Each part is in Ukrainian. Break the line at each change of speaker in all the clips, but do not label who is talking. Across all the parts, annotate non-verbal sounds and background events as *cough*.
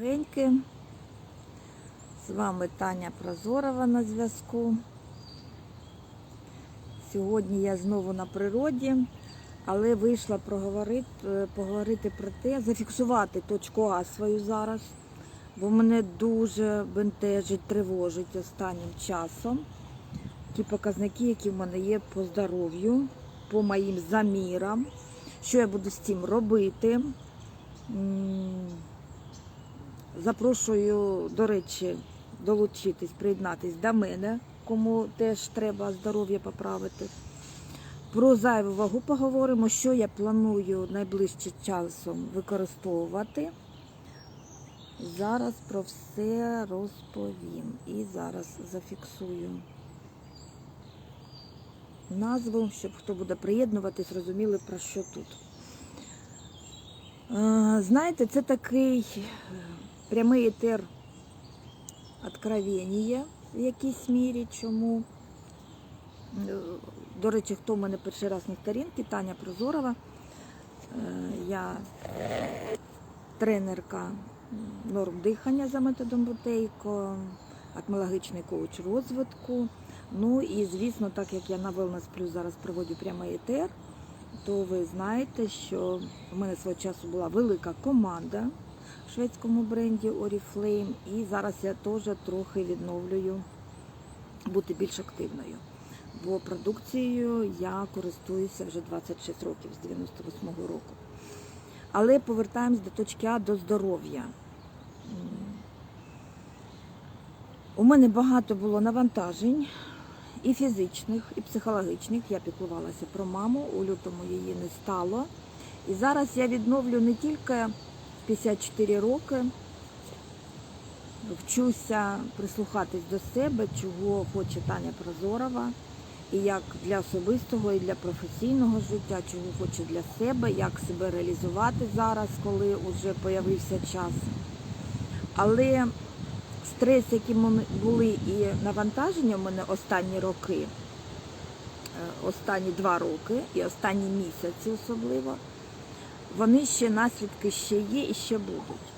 Геньки. З вами Таня Прозорова на зв'язку. Сьогодні я знову на природі, але вийшла проговорити, поговорити про те, зафіксувати точку А свою зараз, бо мене дуже бентежить, тривожить останнім часом. Ті показники, які в мене є по здоров'ю, по моїм замірам, що я буду з цим робити. Запрошую, до речі, долучитись, приєднатись до мене, кому теж треба здоров'я поправити. Про зайву вагу поговоримо, що я планую найближчим часом використовувати. Зараз про все розповім і зараз зафіксую назву, щоб хто буде приєднуватись, розуміли про що тут. Е, Знаєте, це такий прямий етер откровення в якійсь мірі. Чому? До речі, хто в мене перший раз на сторінці, Таня Прозорова. Е, Я тренерка норм дихання за методом Бутейко, атмологічний коуч розвитку. Ну і звісно, так як я на Wellness Plus зараз проводжу прямий етер, то ви знаєте, що в мене свого часу була велика команда шведському бренді Oriflame, і зараз я теж трохи відновлюю бути більш активною. Бо продукцією я користуюся вже 26 років з 98-го року. Але повертаємось до точки А до здоров'я. У мене багато було навантажень і фізичних, і психологічних. Я піклувалася про маму, у лютому її не стало. І зараз я відновлю не тільки 54 роки, вчуся прислухатись до себе, чого хоче Таня Прозорова, і як для особистого, і для професійного життя, чого хоче для себе, як себе реалізувати зараз, коли вже появився час. Але стрес, які були і навантаження в мене останні роки, е, останні два роки і останні місяці особливо, вони ще наслідки ще є і ще будуть.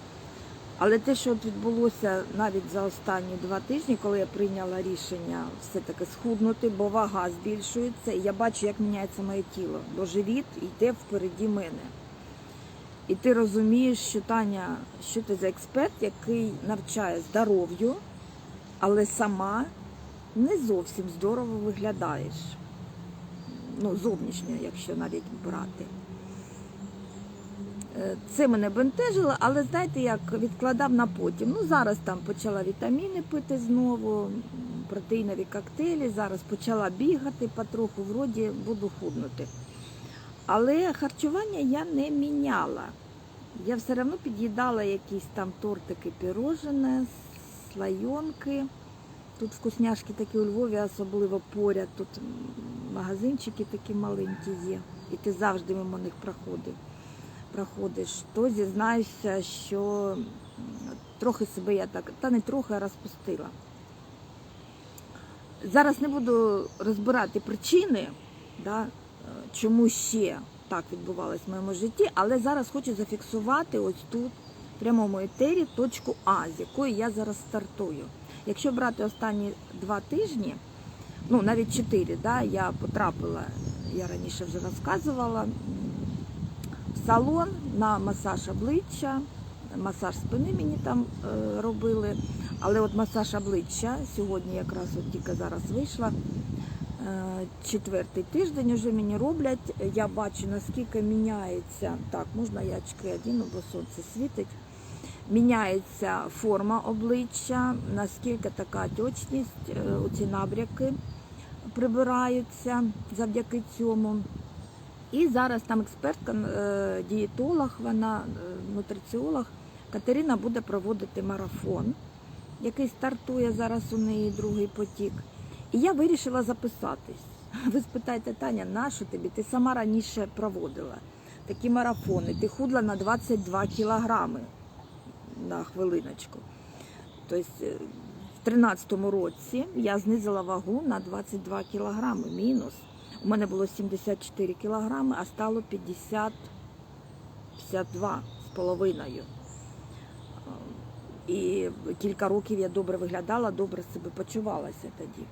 Але те, що відбулося навіть за останні два тижні, коли я прийняла рішення все-таки схуднути, бо вага збільшується, і я бачу, як міняється моє тіло, бо живіт йде впереді мене. І ти розумієш, що Таня, що ти за експерт, який навчає здоров'ю, але сама не зовсім здорово виглядаєш. Ну, зовнішньо, якщо навіть брати. Е, Це мене бентежило, але знаєте, як відкладав на потім. Ну, зараз там почала вітаміни пити знову, протеїнові коктейлі, зараз почала бігати потроху, вроді буду худнути. Але харчування я не міняла. Я все одно під'їдала якісь там тортики пірожене, слайонки. Тут вкусняшки такі у Львові, особливо поряд. Тут магазинчики такі маленькі є. І ти завжди мимо них проходив, проходиш. То зізнаюся, що трохи себе я так, та не трохи, а розпустила. Зараз не буду розбирати причини, да, е, чому ще так відбувалось в моєму житті, але зараз хочу зафіксувати ось тут, в прямому етері, точку А, з якої я зараз стартую. Якщо брати останні два тижні, ну навіть чотири, да, я потрапила, я раніше вже розказувала, салон на масаж обличчя, масаж спини мені там е, робили. Але от масаж обличчя сьогодні якраз от тільки зараз вийшла. Е, Четвертий тиждень вже мені роблять. Я бачу, наскільки міняється. Так, можна я очки одіну, бо сонце світить. Міняється форма обличчя, наскільки така точність, е, оці набряки прибираються завдяки цьому. І зараз там експертка, е, дієтолог, вона е, нутриціолог Катерина буде проводити марафон, який стартує зараз у неї другий потік. І я вирішила записатись. *laughs* Ви спитаєте, Таня, на що тобі? Ти сама раніше проводила такі марафони. Ти худла на 22 кілограми на хвилиночку. Тобто е, в 13-му році я знизила вагу на 22 кілограми мінус. У мене було 74 кілограми, а стало 50, 52 з половиною. І кілька років я добре виглядала, добре себе почувалася тоді.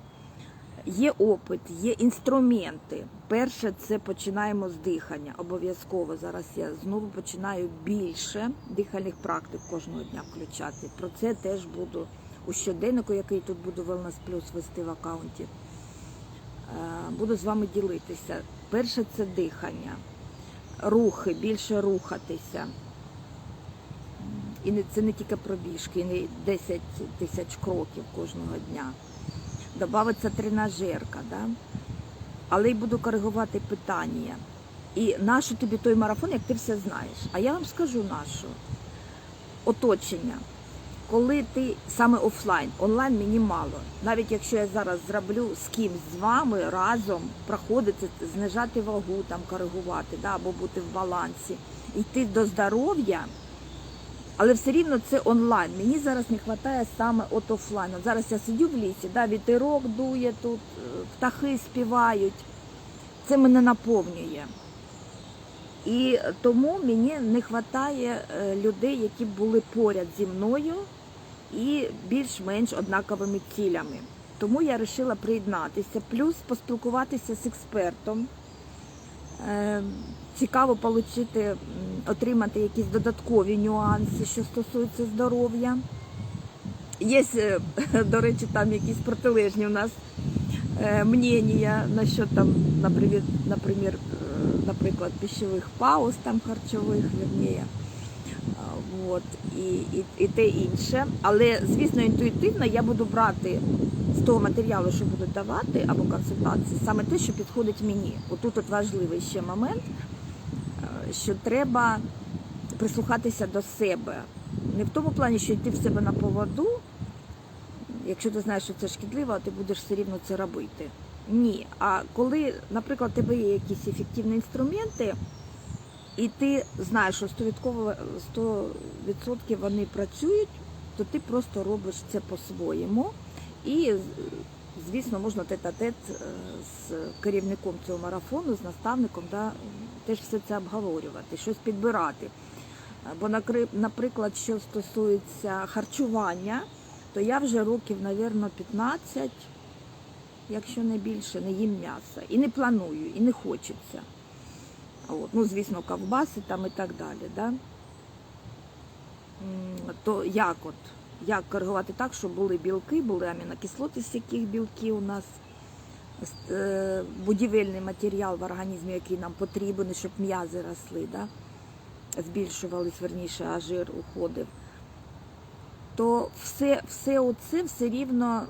Є опит, є інструменти. Перше, це починаємо з дихання. Обов'язково зараз я знову починаю більше дихальних практик кожного дня включати. Про це теж буду у щоденнику, який тут буду Wellness Plus вести в аккаунті. Е, Буду з вами ділитися. Перше це дихання, рухи, більше рухатися. І це не тільки пробіжки, і не 10 тисяч кроків кожного дня. Добавиться тренажерка, да? але й буду коригувати питання. І нащо тобі той марафон, як ти все знаєш? А я вам скажу нашу. Оточення. Коли ти саме офлайн, онлайн мені мало. Навіть якщо я зараз зроблю з кимсь з вами разом проходити, знижати вагу, там коригувати, да, або бути в балансі, йти до здоров'я. Але все рівно це онлайн. Мені зараз не вистачає саме от офлайну. Зараз я сидю в лісі, да, вітерок дує тут, е, птахи співають. Це мене наповнює. І тому мені не вистачає е, людей, які були поряд зі мною і більш-менш однаковими цілями. Тому я вирішила приєднатися, плюс поспілкуватися з експертом. Е, Цікаво отримати, отримати якісь додаткові нюанси, що стосуються здоров'я. Є, е, *laughs* до речі, там якісь протилежні у нас е, мнення насчет там, наприклад, наприклад, пищових пауз там харчових, вірніше. А, Вот, і, і, і те інше. Але, звісно, інтуїтивно я буду брати з того матеріалу, що буду давати, або консультації, саме те, що підходить мені. Отут от важливий ще момент, е, що треба прислухатися до себе. Не в тому плані, що йти в себе на поводу, якщо ти знаєш, що це шкідливо, ти будеш все рівно це робити. Ні. А коли, наприклад, у тебе є якісь ефективні інструменти, і ти знаєш, що 100%, 100% вони працюють, то ти просто робиш це по-своєму. І, звісно, можна тет-а-тет е, з керівником цього марафону, з наставником, да, теж все це обговорювати, щось підбирати. Бо, наприклад, що стосується харчування, то я вже років, мабуть, 15, якщо не більше, не їм м'яса. І не планую, і не хочеться. От. Ну, звісно, ковбаси там і так далі. Да? То як от? Як коригувати так, щоб були білки, були амінокислоти, з яких білки у нас е, будівельний матеріал в організмі, який нам потрібен, щоб м'язи росли, да? збільшувались, верніше, а жир уходив. То все, все оце все рівно,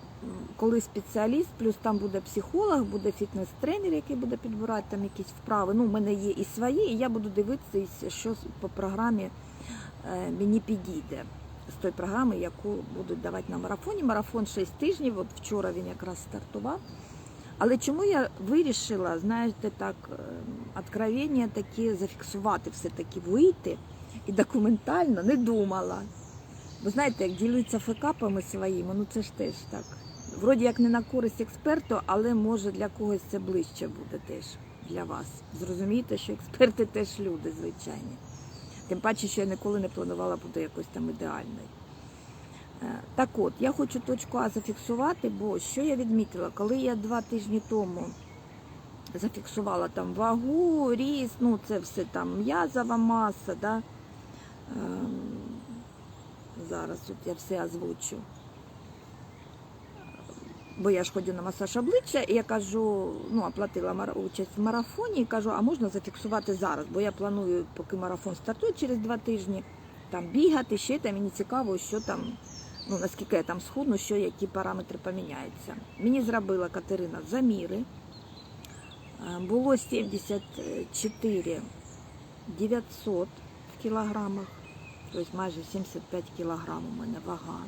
коли спеціаліст, плюс там буде психолог, буде фітнес-тренер, який буде підбирати там якісь вправи. Ну, у мене є і свої, і я буду дивитися, що по програмі е, мені підійде з тої програми, яку будуть давати на марафоні. Марафон 6 тижнів, от вчора він якраз стартував. Але чому я вирішила, знаєте, так, е, откровення такі зафіксувати, все-таки вийти і документально не думала. Бо знаєте, як ділитися фекапами своїми, ну це ж теж так. Вроді як не на користь експерту, але може для когось це ближче буде теж для вас. Зрозумійте, що експерти теж люди звичайні. Тим паче, що я ніколи не планувала бути якось там ідеальною. Е, Так от, я хочу точку А зафіксувати, бо що я відмітила, коли я два тижні тому зафіксувала там вагу, ріст, ну це все там м'язова маса, да? Зараз тут я все озвучу. Бо я ж ходю на масаж обличчя, і я кажу, ну, оплатила участь в марафоні і кажу, а можна зафіксувати зараз, бо я планую, поки марафон стартує через два тижні, там бігати, ще там мені цікаво, що там, ну наскільки я там схудну, що які параметри поміняються. Мені зробила Катерина заміри. Е, Було 74 900 в кілограмах, тобто майже 75 кілограм у мене вага,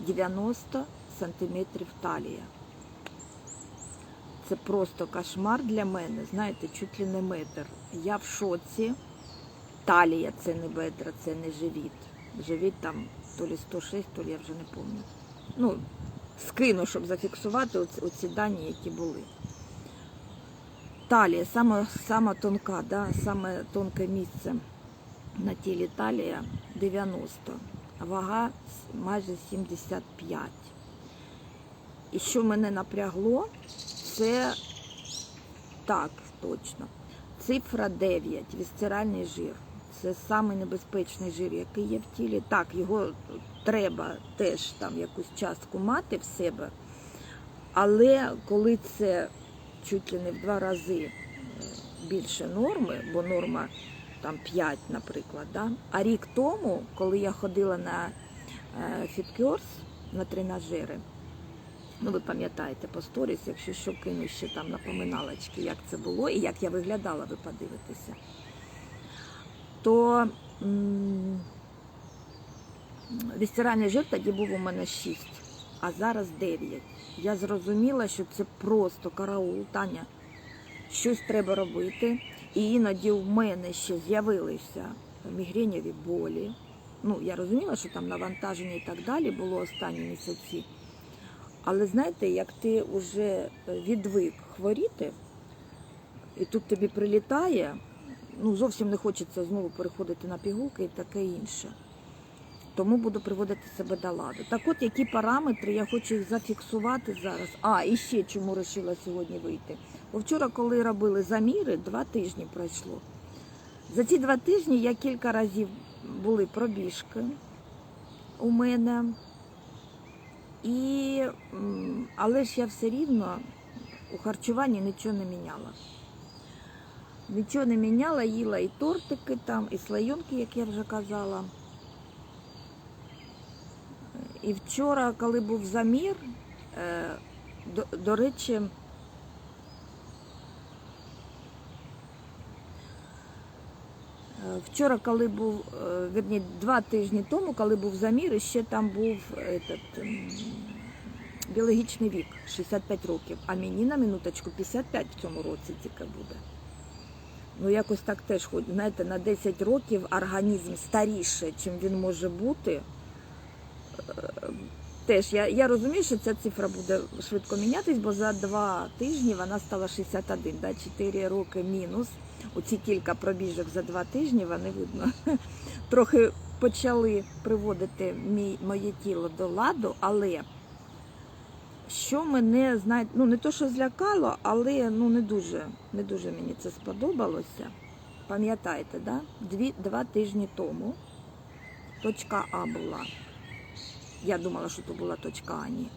90 сантиметрів талія. Це просто кошмар для мене, знаєте, чуть ли не метр. Я в шоці. Талія це не бедра, це не живіт. Живіт там то лі 106, то лі я вже не пам'ятаю. Ну, скину, щоб зафіксувати оці, оці дані, які були. Талія, саме, саме тонка, да, саме тонке місце на тілі талія 90. а вага майже 75. І що мене напрягло, це так, точно. Цифра 9, вісцеральний жир. Це самий небезпечний жир, який є в тілі. Так, його треба теж там якусь частку мати в себе. Але коли це чуть ли не в два рази е, більше норми, бо норма там 5, наприклад, да? а рік тому, коли я ходила на фіткерс, на тренажери, ну ви пам'ятаєте по сторіс, якщо що кину ще там напоминалочки, як це було і як я виглядала, ви подивитеся, то м- жир тоді був у мене 6, а зараз 9. Я зрозуміла, що це просто караул, Таня. Щось треба робити. І іноді в мене ще з'явилися мігренєві болі. Ну, я розуміла, що там навантаження і так далі було останні місяці. Але знаєте, як ти вже відвик хворіти, і тут тобі прилітає, ну зовсім не хочеться знову переходити на пігулки і таке інше. Тому буду приводити себе до ладу. Так от, які параметри, я хочу їх зафіксувати зараз. А, і ще чому вирішила сьогодні вийти. Бо вчора, коли робили заміри, два тижні пройшло. За ці два тижні я кілька разів були пробіжки у мене. І, але ж я все рівно у харчуванні нічого не міняла. Нічого не міняла, їла і тортики там, і слайонки, як я вже казала. І вчора, коли був замір, е, до, до речі, вчора, коли був, верні, два тижні тому, коли був замір, і ще там був этот, біологічний вік 65 років, а мені на минуточку 55 в цьому році тільки буде. Ну, якось так теж знаєте, на 10 років організм старіше, чим він може бути. Теж я, я розумію, що ця цифра буде швидко мінятись, бо за два тижні вона стала 61, да, 4 роки мінус. Оці кілька пробіжок за два тижні, вони видно, *laughs* трохи почали приводити мій, моє тіло до ладу, але що мене, знаєте, ну не то, що злякало, але ну не дуже, не дуже мені це сподобалося. Пам'ятаєте, да? Дві, два тижні тому точка А була. Я думала, що то була точка А, ні.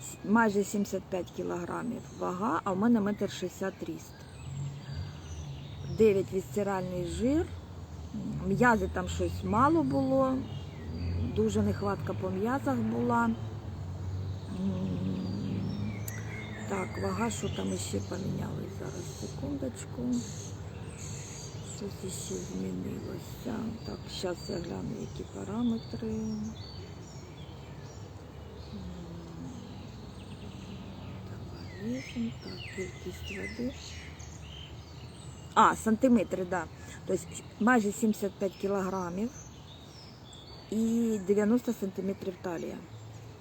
С- Майже 75 кілограмів вага, а в мене метр 60 ріст. 9 вісцеральний жир. М'язи там щось мало було. Дуже нехватка по м'язах була. Так, вага, що там іще помінялось зараз, секундочку. Щось іще змінилося. Так, зараз я гляну, які параметри. М, Метаболізм, так, кількість води. А, сантиметри, так. Да. Тобто майже 75 кілограмів і 90 сантиметрів талія.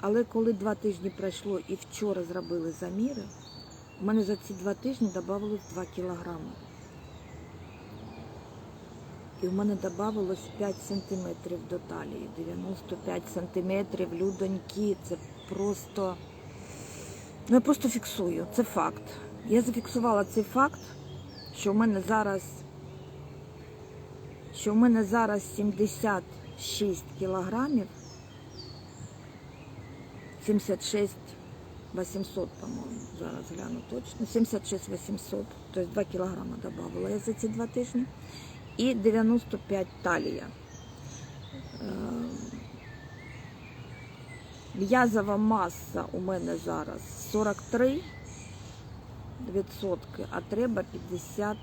Але коли два тижні пройшло і вчора зробили заміри, у мене за ці два тижні додавалось 2 кілограми. І в мене додавалось 5 сантиметрів до талії. 95 сантиметрів, людоньки. Це просто. Ну, я просто фіксую, це факт. Я зафіксувала цей факт, що в мене зараз, що в мене зараз 76 кілограмів, 76 800, по-моєму, зараз гляну точно. 76 800, тобто 2 кілограми додавала я за ці два тижні. І 95 талія. Е, М'язова маса у мене зараз 43 відсотки, а треба 50,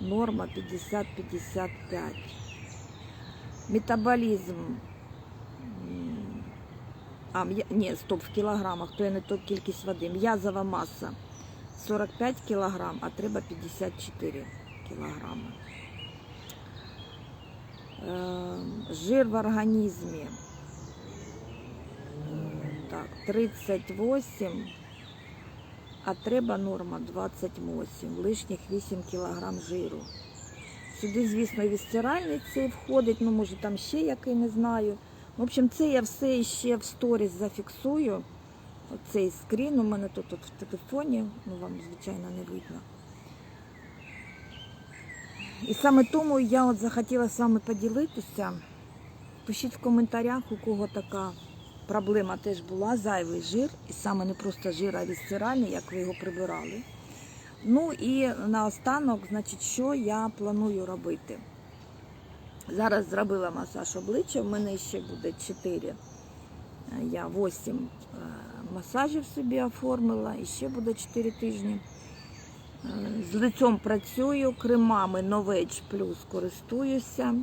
норма 50-55. Метаболізм. А, ні, стоп, в кілограмах, то я не то кількість води. М'язова маса 45 кілограм, а треба 54 кілограми. Е, Жир в організмі. Так, 38, а треба норма 28, лишніх 8 кг жиру. Сюди, звісно, і вісцеральний цей входить, ну може там ще який, не знаю. В общем, це я все ще в сторіс зафіксую. Оцей скрін у мене тут, тут в телефоні, ну вам, звичайно, не видно. І саме тому я от захотіла з вами поділитися. Пишіть в коментарях, у кого така проблема теж була, зайвий жир, і саме не просто жир, а вісцеральний, як ви його прибирали. Ну і наостанок, значить, що я планую робити. Зараз зробила масаж обличчя, в мене ще буде 4, я 8 е, масажів собі оформила, і ще буде 4 тижні. З лицем працюю, кремами Новеч плюс користуюся.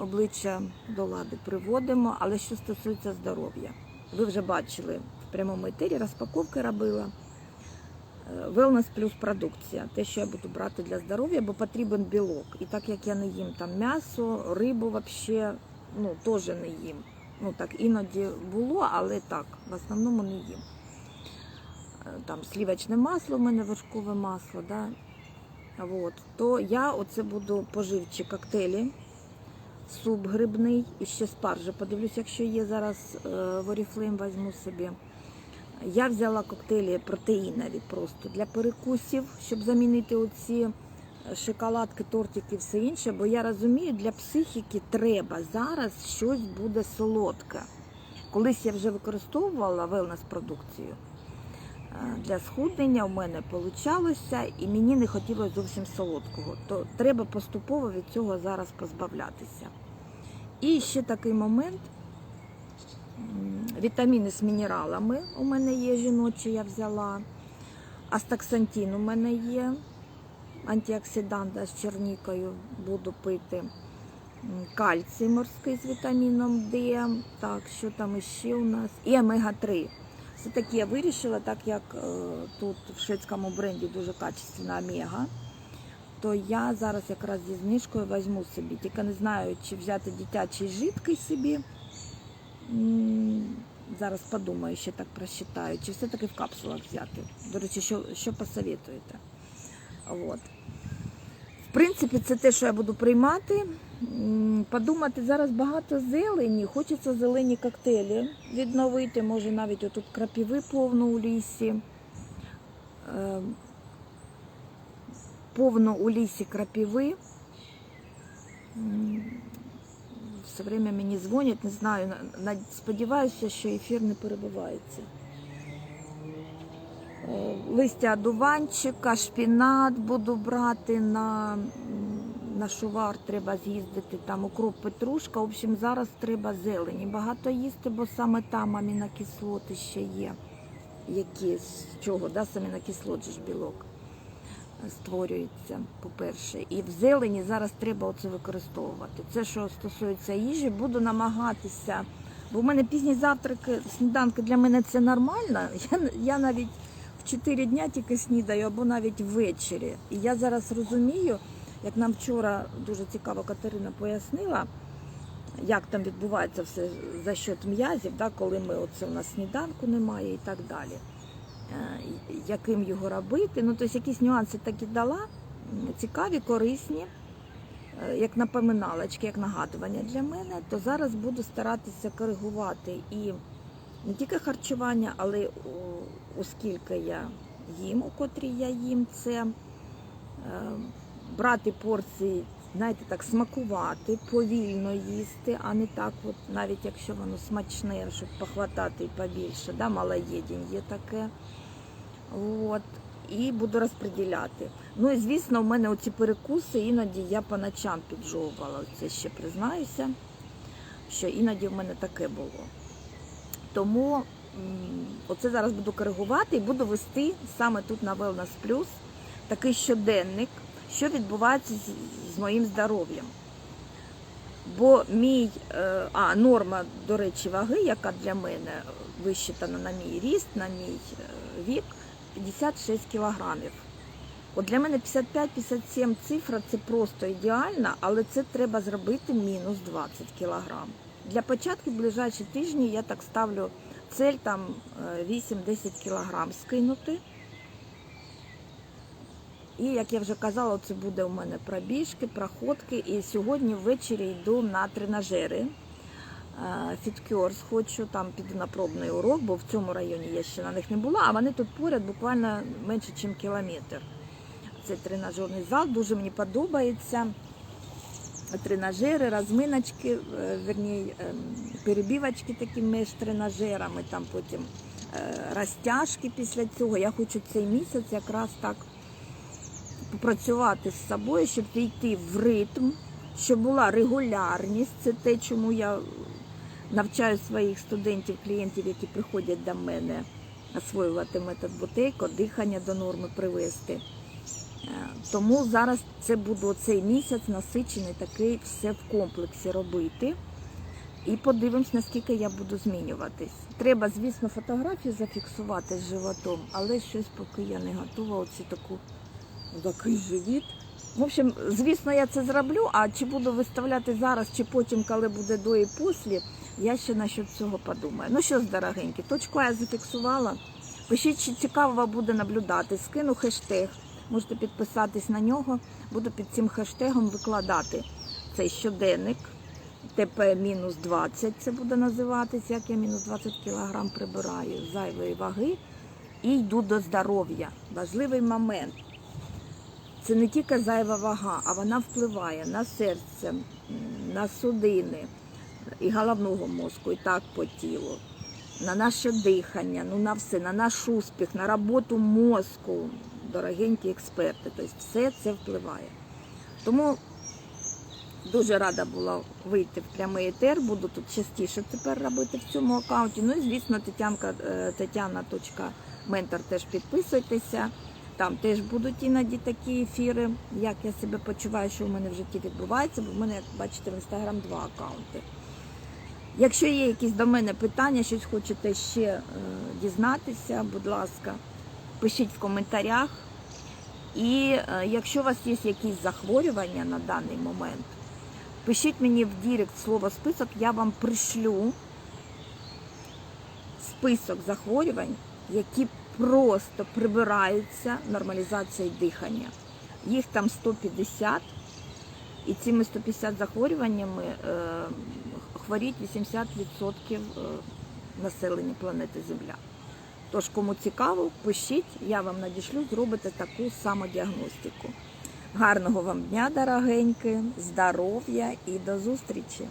Обличчя до лади приводимо, але що стосується здоров'я, ви вже бачили в прямому етері, розпаковки робила. Е, Wellness плюс продукція, те, що я буду брати для здоров'я, бо потрібен білок. І так як я не їм там м'ясо, рибу взагалі ну, теж не їм. Ну так іноді було, але так, в основному не їм. Там слівочне масло, у мене вершкове масло, да? От. то я оце буду поживчі коктейлі, суп грибний і ще спаржа. Подивлюсь, якщо є зараз е, в Oriflame, візьму собі. Я взяла коктейлі протеїнові просто для перекусів, щоб замінити оці е, шоколадки, тортики і все інше. Бо я розумію, для психіки треба зараз щось буде солодке. Колись я вже використовувала велнес продукцію для схуднення. У мене вийшло, і мені не хотілося зовсім солодкого. То треба поступово від цього зараз позбавлятися. І ще такий момент. Вітаміни з мінералами у мене є жіночі, я взяла. Астаксантин у мене є. Антиоксидант з чернікою буду пити. Кальцій морський з вітаміном Д. Так, що там іще у нас? І омега-3. Все таки я вирішила, так як е, тут в шведському бренді дуже качественна омега, то я зараз якраз зі знижкою візьму собі. Тільки не знаю, чи взяти дитячий жидкий собі. М, Зараз подумаю, ще так просчитаю, чи все-таки в капсулах взяти. До речі, що, що посоветуєте? От. В принципі, це те, що я буду приймати. Подумати, зараз багато зелені, хочеться зелені коктейлі відновити, може навіть отут крапіви повно у лісі. Е, Повно у лісі крапіви. Все время мені дзвонять, не знаю, на- на- сподіваюся, що ефір не перебивається. Е, Листя одуванчика, шпінат буду брати на, на шувар, треба з'їздити, там укроп, петрушка. В общем, зараз треба зелені. Багато їсти, бо саме там амінокислоти ще є. Які з чого, да, з амінокислот же ж білок створюється, по-перше. І в зелені зараз треба оце використовувати. Це, що стосується їжі, буду намагатися. Бо в мене пізні завтраки, сніданки для мене це нормально. *laughs* Я, я навіть в 4 дня тільки снідаю, або навіть ввечері. І я зараз розумію, як нам вчора дуже цікаво Катерина пояснила, як там відбувається все за счет м'язів, да, коли ми оце у нас сніданку немає і так далі. Е, яким його робити. Ну, тобто якісь нюанси такі дала, цікаві, корисні, е, як напоминалочки, як нагадування для мене, то зараз буду старатися коригувати і не тільки харчування, але оскільки я їм, у котрій я їм це, е, брати порції, знаєте, так смакувати, повільно їсти, а не так, от, навіть якщо воно смачне, щоб похватати побільше, да, малоєдінь є таке. От. І буду розподіляти. Ну і звісно, в мене оці перекуси іноді я по ночам піджовувала. Це ще признаюся, що іноді в мене таке було. Тому оце зараз буду коригувати і буду вести саме тут на Wellness Plus такий щоденник, що відбувається з, з моїм здоров'ям. Бо мій е, а, норма, до речі, ваги, яка для мене вищитана на мій ріст, на мій е, вік, 56 кілограмів. От для мене 55-57 цифра це просто ідеальна, але це треба зробити мінус 20 кілограм. Для початку в ближайші тижні я так ставлю цель там е, 8-10 кілограм скинути. І як я вже казала, це буде у мене пробіжки, проходки. І сьогодні ввечері йду на тренажери. Фіткерс хочу, там піду на пробний урок, бо в цьому районі я ще на них не була, а вони тут поряд буквально менше, ніж кілометр. Це тренажерний зал, дуже мені подобається. Тренажери, розминочки, е, верні, ем, перебівочки такі між тренажерами, там потім е, розтяжки після цього. Я хочу цей місяць якраз так попрацювати з собою, щоб війти в ритм, щоб була регулярність. Це те, чому я навчаю своїх студентів, клієнтів, які приходять до мене освоювати метод бутейко, дихання до норми привести. Е, Тому зараз це буду цей місяць насичений такий все в комплексі робити. І подивимось, наскільки я буду змінюватись. Треба, звісно, фотографію зафіксувати з животом, але щось поки я не готова. Оці таку такий живіт. В общем, звісно, я це зроблю. А чи буду виставляти зараз, чи потім, коли буде до і після, я ще насчет цього подумаю. Ну що ж, дорогенькі, точку я зафіксувала. Пишіть, чи цікаво буде наблюдати. Скину хештег. Можете підписатись на нього. Буду під цим хештегом викладати цей щоденник. ТП-20 це буде називатись, як я мінус 20 кг прибираю зайвої ваги і йду до здоров'я. Важливий момент. Це не тільки зайва вага, а вона впливає на серце, на судини і головного мозку, і так по тілу, на наше дихання, ну на все, на наш успіх, на роботу мозку, дорогенькі експерти. Тобто все це впливає. Тому дуже рада була вийти в прямий етер. Буду тут частіше тепер робити в цьому аккаунті. Ну і звісно, Тетянка, е, Тетяна.ментор теж підписуйтеся. Там теж будуть іноді такі ефіри, як я себе почуваю, що в мене в житті відбувається, бо в мене, як бачите, в інстаграм два аккаунти. Якщо є якісь до мене питання, щось хочете ще е, дізнатися, будь ласка, пишіть в коментарях. І е, якщо у вас є якісь захворювання на даний момент, пишіть мені в Дірект слово список, я вам пришлю список захворювань, які просто прибираються нормалізацією дихання. Їх там 150, і цими 150 захворюваннями е, хворіть 80% е, населення планети Земля. Тож, кому цікаво, пишіть, я вам надішлю, зробите таку самодіагностику. Гарного вам дня, дорогенькі, здоров'я і до зустрічі!